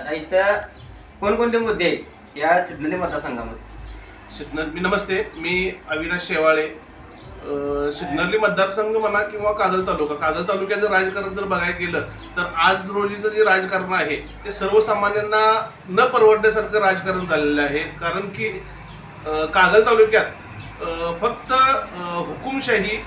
आता इथं कोणकोणते मुद्दे आहेत? या सिद्धनदी मतदारसंघामध्ये. सिग्नल नमस्ते मी अविनाश शेवाळे. अ, मतदारसंघ म्हणा किंवा कागल तालुका. कागल तालुक्याचं राजकारण जर बघायला गेलं तर आज रोजीचं जे राजकारण आहे ते सर्वसामान्यांना न परवडण्यासारखं राजकारण झालेलं आहे. कारण की अ, कागल तालुक्यात अ, फक्त अ, हुकुमशाही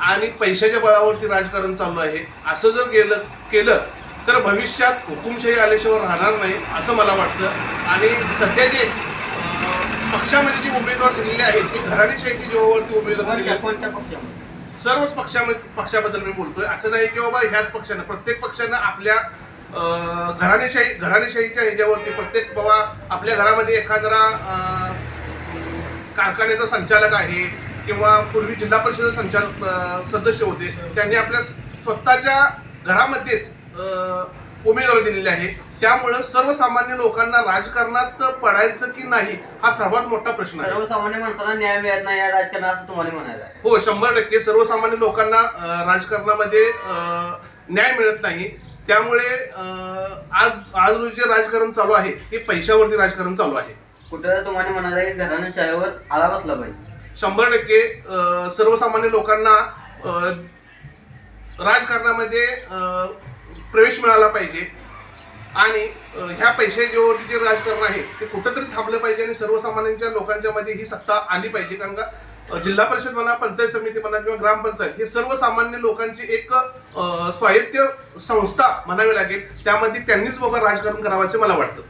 आणि पैशाच्या बळावरती राजकारण चालू आहे. असं जर गेलं केलं तर भविष्यात हुकुमशाही आल्याशिवाय राहणार नाही असं मला वाटतं. आणि सध्या जे पक्षामध्ये जे उमेदवार दिलेले आहेत ते घराणेशाहीची जीवावरती उमेदवार दिले कोणत्या आहेत. कोणत्या पक्षामध्ये? सर्वच पक्षामध्ये पक्षाबद्दल मी बोलतोय. असं नाही की बाबा ह्याच पक्षानं प्रत्येक पक्षानं आपल्या घराणेशाही घराणेशाहीच्या ह्याच्यावरती प्रत्येक बाबा आपल्या घरामध्ये एखादा कारखान्याचा संचालक आहे किंवा पूर्वी जिल्हा परिषद संचालक सदस्य होते. त्यांनी आपल्या स्वतःच्या घरामध्येच उमेदवारी दिलेली आहे. त्यामुळं सर्वसामान्य लोकांना राजकारणात पडायचं की नाही हा सर्वात मोठा प्रश्न आहे. सर्वसामान्य माणसाला न्याय मिळत नाही या राजकारणात असं तुम्हाला म्हणायचं आहे. हो शंभर टक्के सर्वसामान्य लोकांना अं, राजकारणामध्ये अं, न्याय मिळत नाही. त्यामुळे अं, आज आज रोजी जे राजकारण चालू आहे ते पैशावरती राजकारण चालू आहे. कुठं तुम्हाला म्हणायचं आहे की घराण्याशाहीवर आळा बसला पाहिजे. शंभर टक्के अं, सर्वसामान्य लोकांना अं, राजकारणामध्ये अं, प्रवेश मिळाला पाहिजे. आणि ह्या पैशाच्यावरती जे राजकारण आहे ते कुठंतरी थांबलं पाहिजे आणि सर्वसामान्यांच्या लोकांच्या मध्ये ही सत्ता आली पाहिजे. कारण का जिल्हा परिषद म्हणा पंचायत समिती म्हणा किंवा ग्रामपंचायत हे सर्वसामान्य लोकांची एक स्वायत्त संस्था म्हणावी लागेल. त्यामध्ये त्यांनीच बाबा राजकारण करावं असे मला वाटतं.